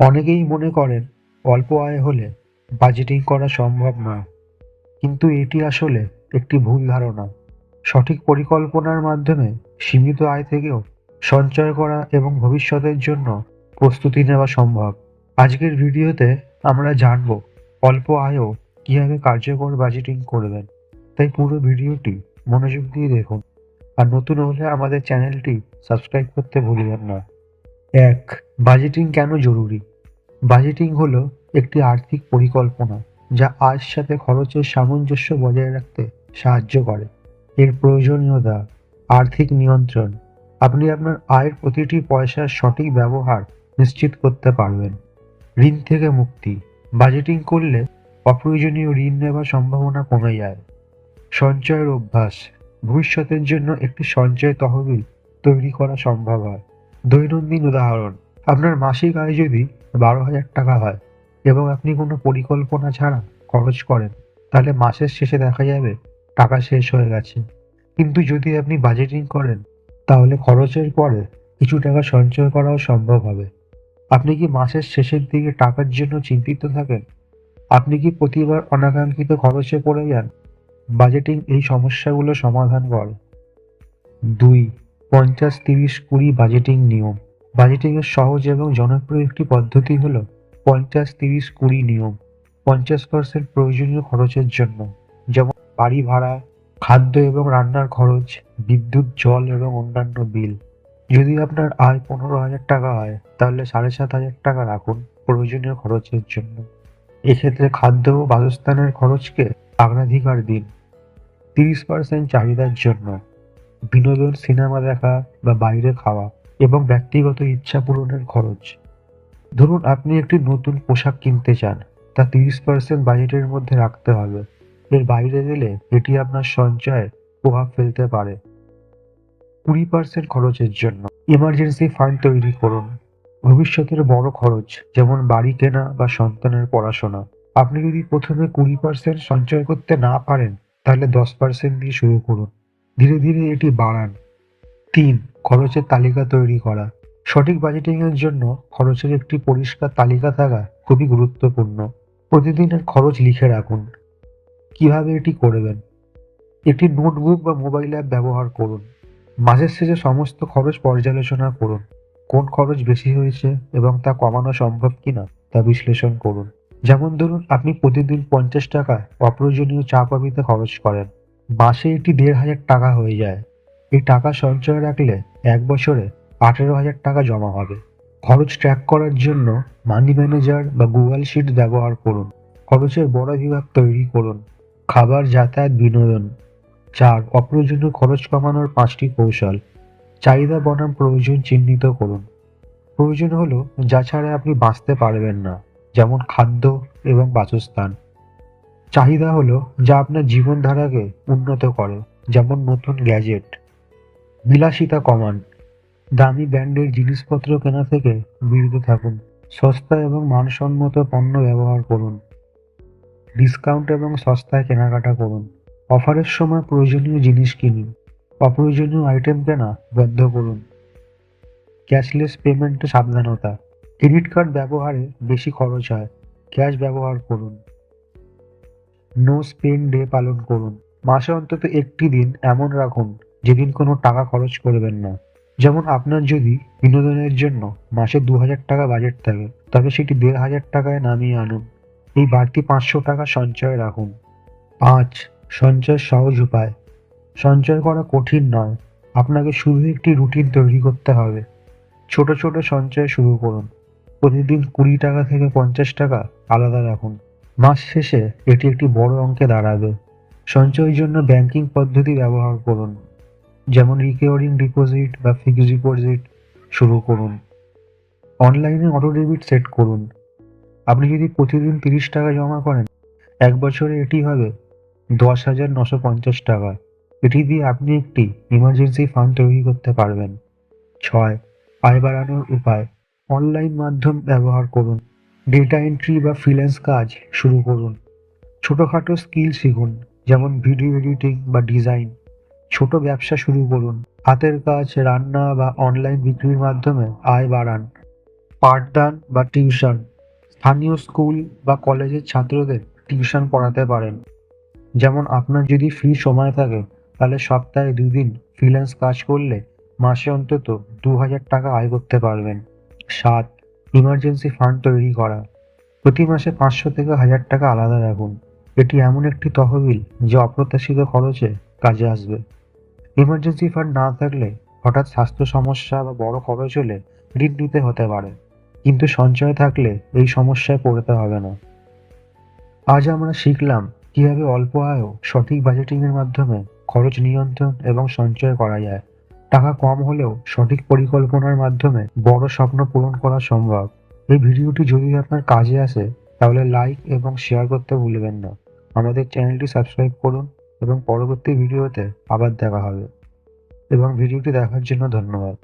অনেকেই মনে করেন, অল্প আয় হলে বাজেটিং করা সম্ভব না। কিন্তু এটি আসলে একটি ভুল ধারণা। সঠিক পরিকল্পনার মাধ্যমে সীমিত আয় থেকেও সঞ্চয় করা এবং ভবিষ্যতের জন্য প্রস্তুতি নেওয়া সম্ভব। আজকের ভিডিওতে আমরা জানব, অল্প আয়ও কীভাবে কার্যকর বাজেটিং করবেন। তাই পুরো ভিডিওটি মনোযোগ দিয়ে দেখুন। আর নতুন হলে আমাদের চ্যানেলটি সাবস্ক্রাইব করতে ভুলবেন না। এক বাজেটিং কেন জরুরি? বাজেটিং হলো একটি আর্থিক পরিকল্পনা যা আয়ের সাথে খরচের সামঞ্জস্য বজায় রাখতে সাহায্য করে। এর প্রয়োজনীয়তা, আর্থিক নিয়ন্ত্রণ, আপনি আপনার আয়ের প্রতিটি পয়সার সঠিক ব্যবহার নিশ্চিত করতে পারবেন। ঋণ থেকে মুক্তি বাজেটিং করলে অপ্রয়োজনীয় ঋণ নেওয়ার সম্ভাবনা কমে যায়। সঞ্চয়ের অভ্যাস, ভবিষ্যতের জন্য একটি সঞ্চয় তহবিল তৈরি করা সম্ভব হয়। দৈনন্দিন উদাহরণ আপনার মাসিক আয় যদি বারো হাজার টাকা হয় এবং আপনি কোনো পরিকল্পনা ছাড়া খরচ করেন, তাহলে মাসের শেষে দেখা যাবে টাকা শেষ হয়ে গেছে। কিন্তু যদি আপনি বাজেটিং করেন, তাহলে খরচের পরে কিছু টাকা সঞ্চয় করাও সম্ভব হবে। আপনি কি মাসের শেষের দিকে টাকার জন্য চিন্তিত থাকেন? আপনি কি প্রতিবার অনাকাঙ্ক্ষিত খরচে পড়ে যান? বাজেটিং এই সমস্যাগুলো সমাধান করে। দুই, পঞ্চাশ, তিরিশ, কুড়ি বাজেটিং নিয়ম। বাজেটিংয়ের সহজ এবং জনপ্রিয় একটি পদ্ধতি হলো পঞ্চাশ তিরিশ কুড়ি নিয়ম, পঞ্চাশ পার্সেন্ট প্রয়োজনীয় খরচের জন্য। যেমন বাড়ি ভাড়া, খাদ্য এবং রান্নার খরচ, বিদ্যুৎ, জল এবং অন্যান্য বিল। যদি আপনার আয় পনেরো হাজার টাকা হয়, তাহলে সাড়ে সাত হাজার টাকা রাখুন প্রয়োজনীয় খরচের জন্য। এক্ষেত্রে খাদ্য ও বাসস্থানের খরচকে অগ্রাধিকার দিন। তিরিশ পার্সেন্ট চাহিদার জন্য। বিনোদন, সিনেমা দেখা বা বাইরে খাওয়া। এবং ব্যক্তিগত ইচ্ছা পূরণের খরচ। ধরুন আপনি একটি নতুন পোশাক কিনতে চান, তা তিরিশ পার্সেন্ট বাজেটের মধ্যে রাখতে হবে। এর বাইরে গেলে এটি আপনার সঞ্চয়ে প্রভাব ফেলতে পারে। কুড়ি পার্সেন্ট খরচের জন্য ইমার্জেন্সি ফান্ড তৈরি করুন। ভবিষ্যতের বড় খরচ, যেমন বাড়ি কেনা বা সন্তানের পড়াশোনা। আপনি যদি প্রথমে কুড়ি পার্সেন্ট সঞ্চয় করতে না পারেন, তাহলে দশ পার্সেন্ট দিয়ে শুরু করুন। ধীরে ধীরে এটি বাড়ান। তিন খরচের তালিকা তৈরি করা। সঠিক বাজেটিংয়ের জন্য খরচের একটি পরিষ্কার তালিকা থাকা খুবই গুরুত্বপূর্ণ। প্রতিদিনের খরচ লিখে রাখুন। কীভাবে এটি করবেন? একটি নোটবুক বা মোবাইল অ্যাপ ব্যবহার করুন। মাসের শেষে সমস্ত খরচ পর্যালোচনা করুন। কোন খরচ বেশি হয়েছে এবং তা কমানো সম্ভব কিনা তা বিশ্লেষণ করুন। যেমন ধরুন, আপনি প্রতিদিন পঞ্চাশ টাকা অপ্রয়োজনীয় চা কফিতে খরচ করেন। মাসে এটি দেড় হাজার টাকা হয়ে যায়। এই টাকা সঞ্চয় রাখলে এক বছরে আঠেরো হাজার টাকা জমা হবে। খরচ ট্র্যাক করার জন্য মানি ম্যানেজার বা গুগল শিট ব্যবহার করুন। খরচের বড় বিভাগ তৈরি করুন। খাবার, যাতায়াত, বিনোদন। চার, অপ্রয়োজনীয় খরচ কমানোর পাঁচটি কৌশল। চাহিদা, বনাম, প্রয়োজন চিহ্নিত করুন। প্রয়োজন হলো যা ছাড়া আপনি বাঁচতে পারবেন না, যেমন খাদ্য এবং বাসস্থান। চাহিদা হলো যা আপনার জীবনধারাকে উন্নত করে, যেমন নতুন গ্যাজেট। বিলাসিতা কমান। দামি ব্র্যান্ডের জিনিসপত্র কেনা থেকে বিরত থাকুন। সস্তা এবং মানসম্মত পণ্য ব্যবহার করুন। ডিসকাউন্ট এবং সস্তায় কেনাকাটা করুন। অফারের সময় প্রয়োজনীয় জিনিস কিনুন। অপ্রয়োজনীয় আইটেম কেনা বন্ধ করুন। ক্যাশলেস পেমেন্টে সাবধানতা। ক্রেডিট কার্ড ব্যবহারে বেশি খরচ হয়। ক্যাশ ব্যবহার করুন। নো স্পেন্ড ডে পালন করুন। মাসে অন্তত একটি দিন এমন রাখুন যেদিন কোনো টাকা খরচ করবেন না। যেমন আপনার যদি বিনোদনের জন্য মাসে দু হাজার টাকা বাজেট থাকে তবে সেটি দেড় হাজার টাকায় নামিয়ে আনুন। এই বাড়তি পাঁচশো টাকা সঞ্চয় রাখুন। পাঁচ সঞ্চয় সহজ উপায়। সঞ্চয় করা কঠিন নয়, আপনাকে শুধু একটি রুটিন তৈরি করতে হবে। ছোট ছোট সঞ্চয় শুরু করুন। প্রতিদিন কুড়ি টাকা থেকে পঞ্চাশ টাকা আলাদা রাখুন। মাস শেষে এটি একটি বড় অঙ্কে দাঁড়াবে। সঞ্চয়ের জন্য ব্যাংকিং পদ্ধতি ব্যবহার করুন। যেমন রিকারিং ডিপোজিট বা ফিক্সড ডিপোজিট শুরু করুন। অনলাইনে অটো ডেবিট সেট করুন। আপনি যদি প্রতিদিন তিরিশ টাকা জমা করেন, এক বছরে এটি হবে দশ হাজার নশো পঞ্চাশ টাকা। এটি দিয়ে আপনি একটি ইমার্জেন্সি ফান্ড তৈরি করতে পারবেন। ছয়, আয় বাড়ানোর উপায়। অনলাইন মাধ্যম ব্যবহার করুন। ডেটা এন্ট্রি বা ফ্রিল্যান্স কাজ শুরু করুন। ছোটোখাটো স্কিল শিখুন, যেমন ভিডিও এডিটিং বা ডিজাইন ছোট ব্যবসা শুরু করুন। হাতের কাজ, রান্না বা অনলাইন বিক্রির মাধ্যমে আয় বাড়ান। পাঠদান বা টিউশন স্থানীয় স্কুল বা কলেজের ছাত্রদের টিউশন পড়াতে পারেন। যেমন আপনার যদি ফ্রি সময় থাকে, তাহলে সপ্তাহে দুদিন ফ্রিল্যান্স কাজ করলে মাসে অন্তত দু হাজার টাকা আয় করতে পারবেন। সাত ইমার্জেন্সি ফান্ড তৈরি করা। প্রতি মাসে পাঁচশো থেকে হাজার টাকা আলাদা রাখুন। এটি এমন একটি তহবিল যে অপ্রত্যাশিত খরচে কাজে আসবে। ইমার্জেন্সি ফান্ড না থাকলে হঠাৎ স্বাস্থ্য সমস্যা বা বড় খরচ হলে ঋণ নিতে হতে পারে। কিন্তু সঞ্চয় থাকলে এই সমস্যায় পড়তে হবে না। আজ আমরা শিখলাম কীভাবে অল্প আয়ও সঠিক বাজেটিংয়ের মাধ্যমে খরচ নিয়ন্ত্রণ এবং সঞ্চয় করা যায়। টাকা কম হলেও সঠিক পরিকল্পনার মাধ্যমে বড় স্বপ্ন পূরণ করা সম্ভব। এই ভিডিওটি যদি আপনার কাজে আসে, তাহলে লাইক এবং শেয়ার করতে ভুলবেন না। আমাদের চ্যানেলটি সাবস্ক্রাইব করুন। এবং পরবর্তী ভিডিওতে আবার দেখা হবে। এবং ভিডিওটি দেখার জন্য ধন্যবাদ।